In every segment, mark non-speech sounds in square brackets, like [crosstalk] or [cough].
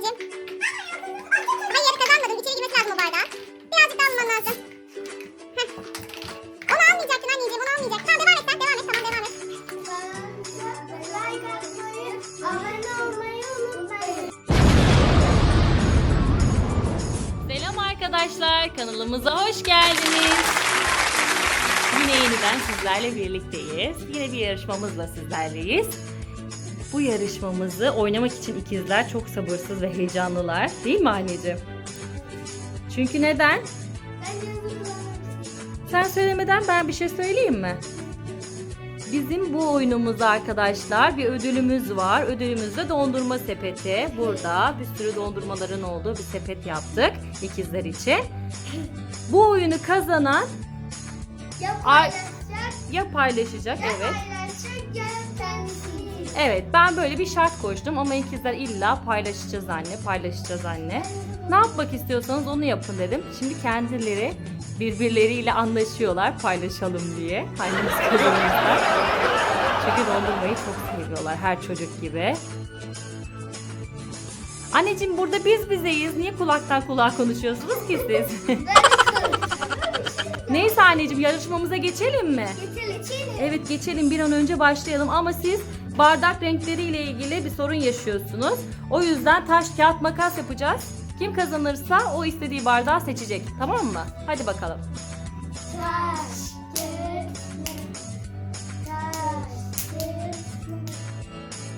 anneciğim. Hayır kazanmadın. İçeri girmesi lazım o bardağın. Birazcık daha alman lazım. Heh. Onu almayacaktın anneciğim. Onu almayacaktın. Tamam devam et sen. Devam et. Tamam devam et. Selam arkadaşlar, kanalımıza hoş geldiniz. Yine yeniden sizlerle birlikteyiz. Yine bir yarışmamızla sizlerleyiz. Bu yarışmamızı oynamak için ikizler çok sabırsız ve heyecanlılar. Değil mi anneciğim? Çünkü neden? Sen söylemeden ben bir şey söyleyeyim mi? Bizim bu oyunumuzda arkadaşlar bir ödülümüz var. Ödülümüz de dondurma sepeti. Burada bir sürü dondurmaların olduğu bir sepet yaptık ikizler için. Bu oyunu kazanan Ya Ay- paylaşacak, ya paylaşacak ya evet. paylaşacak. Evet ben böyle bir şart koştum ama ikizler illa paylaşacağız anne paylaşacağız anne. Ne yapmak istiyorsanız onu yapın dedim. Şimdi kendileri birbirleriyle anlaşıyorlar paylaşalım diye. Hangimiz kazanırsa. Çünkü dondurmayı çok seviyorlar her çocuk gibi. Anneciğim burada biz bizeyiz. Niye kulaktan kulağa konuşuyorsunuz ki siz? Neyse anneciğim yarışmamıza geçelim mi? İçeri. Evet geçelim bir an önce başlayalım ama siz bardak renkleriyle ilgili bir sorun yaşıyorsunuz. O yüzden taş kağıt makas yapacağız. Kim kazanırsa o istediği bardağı seçecek. Tamam mı? Hadi bakalım. Taş, kağıt, taş, kağıt,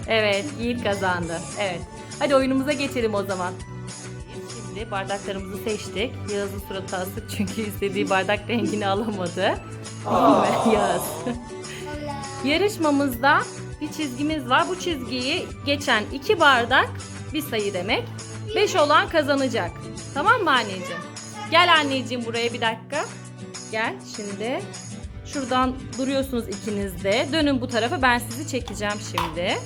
Evet Yiğit kazandı. Evet. Hadi oyunumuza geçelim o zaman. Şimdi bardaklarımızı seçtik. Yağız'ın suratı asık çünkü istediği bardak rengini alamadı. Değil mi Yağız? Yarışmamızda bir çizgimiz var. Bu çizgiyi geçen iki bardak bir sayı demek. Beş olan kazanacak. Tamam mı anneciğim? Gel anneciğim buraya bir dakika. Gel şimdi. Şuradan duruyorsunuz ikiniz de. Dönün bu tarafa ben sizi çekeceğim şimdi.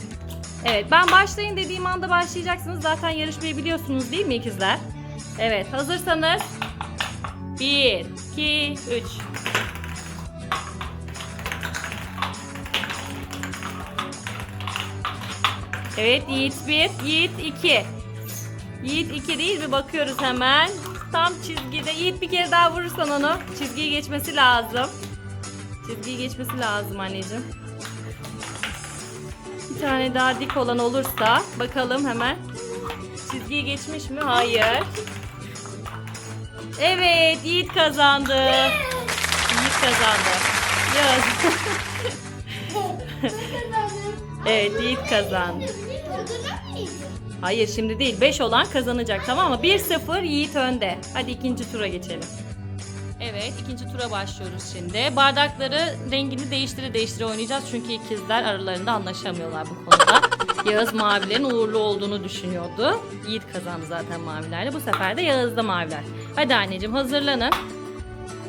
Evet ben başlayın dediğim anda başlayacaksınız. Zaten yarışmayı biliyorsunuz değil mi ikizler? Evet hazırsanız. 1, 2, 3. Evet Yiğit 1, Yiğit 2. Yiğit 2 değil mi? Bakıyoruz hemen. Tam çizgide. Yiğit bir kere daha vurursan onu. Çizgiyi geçmesi lazım. Çizgiyi geçmesi lazım anneciğim. Bir tane daha dik olan olursa bakalım hemen. Çizgiyi geçmiş mi? Hayır. Evet Yiğit kazandı. Yiğit kazandı. Yaz. [laughs] evet Yiğit kazandı. Hayır şimdi değil. 5 olan kazanacak tamam mı? 1-0 Yiğit önde. Hadi ikinci tura geçelim. Evet ikinci tura başlıyoruz şimdi. Bardakları rengini değiştire değiştire oynayacağız. Çünkü ikizler aralarında anlaşamıyorlar bu konuda. [laughs] Yağız mavilerin uğurlu olduğunu düşünüyordu. Yiğit kazandı zaten mavilerle. Bu sefer de Yağız'da maviler. Hadi anneciğim hazırlanın.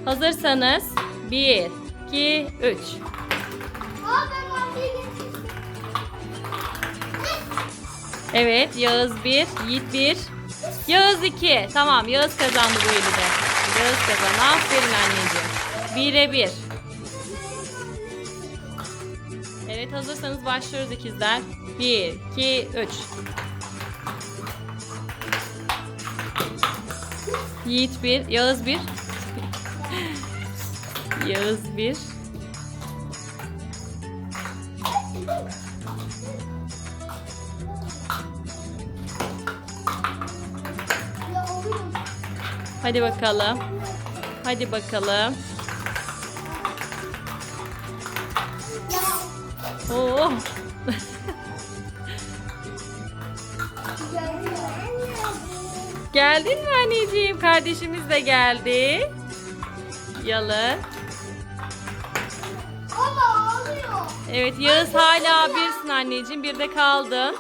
Hazırsanız 1, 2, 3. Evet Yağız 1, Yiğit 1. Yağız 2. Tamam Yağız kazandı bu eli de. Yağız kazandı. Aferin anneciğim. 1'e 1. Evet hazırsanız başlıyoruz ikizler. 1, 2, 3. Yiğit 1, Yağız 1. [laughs] Yağız 1. Hadi bakalım. Hadi bakalım. Oo. [laughs] Geldin mi anneciğim? Kardeşimiz de geldi. Ağlıyor. Evet Yağız hala birsin anneciğim. Bir de kaldın.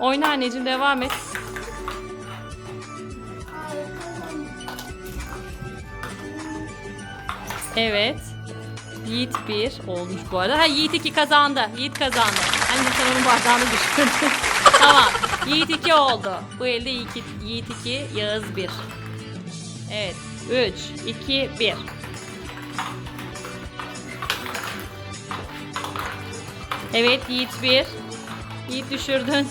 Oyna anneciğim devam et. Evet. Yiğit 1 olmuş bu arada. Ha Yiğit 2 kazandı. Yiğit kazandı. Anne sen onun bardağını düşürdün. [laughs] tamam. Yiğit 2 oldu. Bu elde Yiğit, Yiğit 2, Yağız 1. Evet. 3, 2, 1. Evet Yiğit bir. Yiğit düşürdün.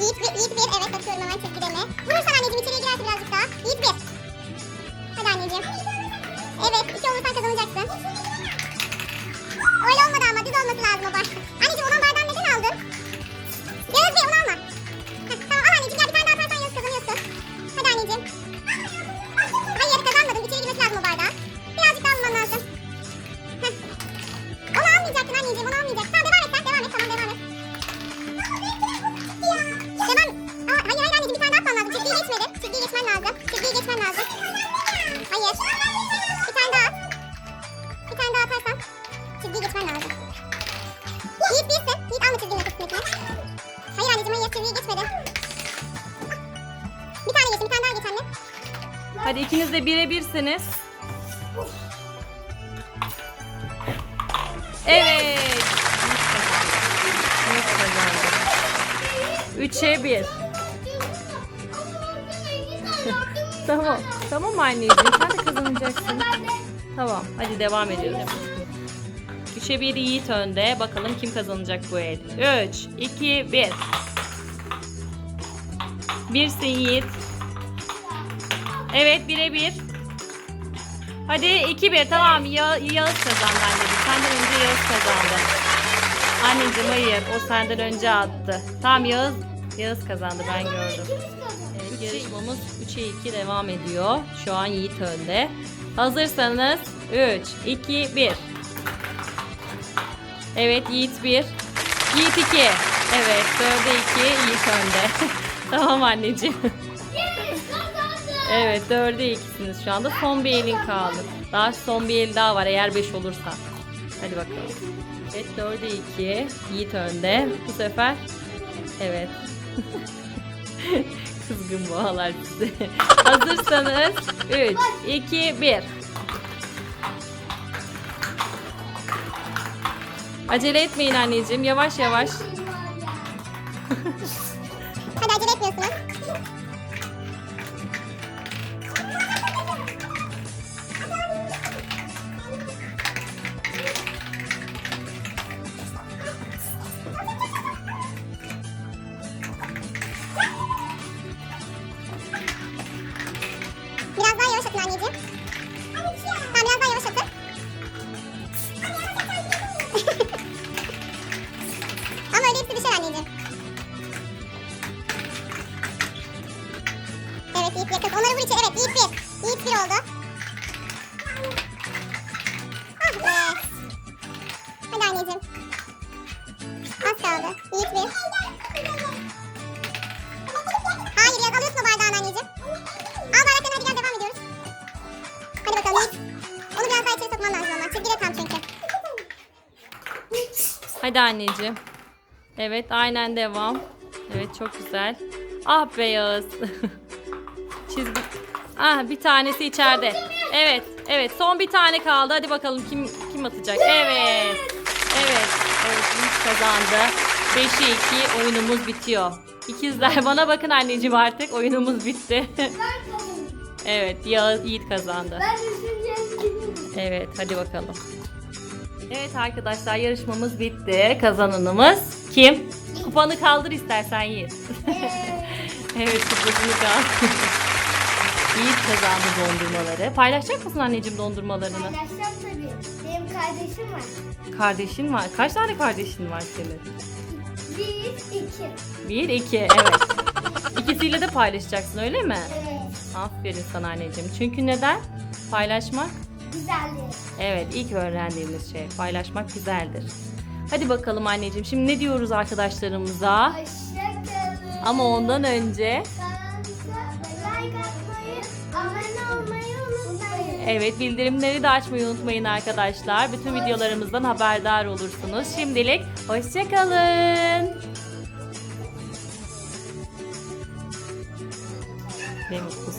Yiğit bir, Yiğit bir. Evet bakıyorum hemen çizgide mi? Vurursan anneciğim içeriye girerse birazcık daha. Yiğit bir. Hadi anneciğim. Evet iki olursan kazanacaksın. Hadi ikiniz de birebirsiniz. Evet. Üçe bir. [laughs] Tamam. Tamam anneciğim. Sen de kazanacaksın. Tamam. Hadi devam ediyoruz. Üçe bir Yiğit önde. Bakalım kim kazanacak bu el. Üç, iki, bir. Birsin Yiğit. Evet birebir. Hadi 2-1 tamam Ya Yağız kazandı anneciğim. Senden önce Yağız kazandı. Anneciğim hayır o senden önce attı. Tamam Yağız Yağız kazandı ben gördüm. Evet, yarışmamız 3'e 2 devam ediyor. Şu an Yiğit önde. Hazırsanız 3, 2, 1. Evet Yiğit 1. Yiğit 2. Evet 4'e 2 Yiğit önde. [laughs] tamam anneciğim. Evet dörde ikisiniz şu anda. Son bir elin kaldı. Daha son bir el daha var eğer 5 olursa. Hadi bakalım. Evet dörde iki. Yiğit önde. Bu sefer evet. [laughs] Kızgın boğalar size. [laughs] Hazırsanız 3, 2, 1. Acele etmeyin anneciğim. Yavaş yavaş. Hadi acele etmiyorsunuz. Yiğit bir oldu. Ah be. Hadi anneciğim. Az kaldı. Yiğit bir. Hayır ya alıyorsun o bardağını anneciğim. Al bardaklarını hadi gel devam ediyoruz. Hadi bakalım Yiğit. Onu biraz daha içeri sokman lazım ama. Çizgi de tam çünkü. Hadi anneciğim. Evet aynen devam. Evet çok güzel. Ah be Yağız. [laughs] Çizgi. Ah bir tanesi içeride. Evet. Evet son bir tane kaldı. Hadi bakalım kim kim atacak. Evet. Evet. Evet Yiğit kazandı. 5'e 2 oyunumuz bitiyor. İkizler bana bakın anneciğim artık oyunumuz bitti. [laughs] Evet Yağız Yiğit kazandı. Evet hadi bakalım. Evet arkadaşlar yarışmamız bitti. Kazananımız kim? Kupanı kaldır istersen Yiğit. evet [laughs] kupasını kaldır. Yiğit kazandı dondurmaları. Paylaşacak mısın anneciğim dondurmalarını? Paylaşacağım tabii. Benim kardeşim var. Kardeşin var. Kaç tane kardeşin var senin? Bir, iki. Bir, iki. Evet. İkisiyle de paylaşacaksın öyle mi? Evet. Aferin sana anneciğim. Çünkü neden? Paylaşmak Güzeldi. Evet ilk öğrendiğimiz şey paylaşmak güzeldir. Hadi bakalım anneciğim şimdi ne diyoruz arkadaşlarımıza? Hoşçakalın. Ama ondan önce evet bildirimleri de açmayı unutmayın arkadaşlar. Bütün videolarımızdan haberdar olursunuz. Şimdilik hoşçakalın. Ne mutlu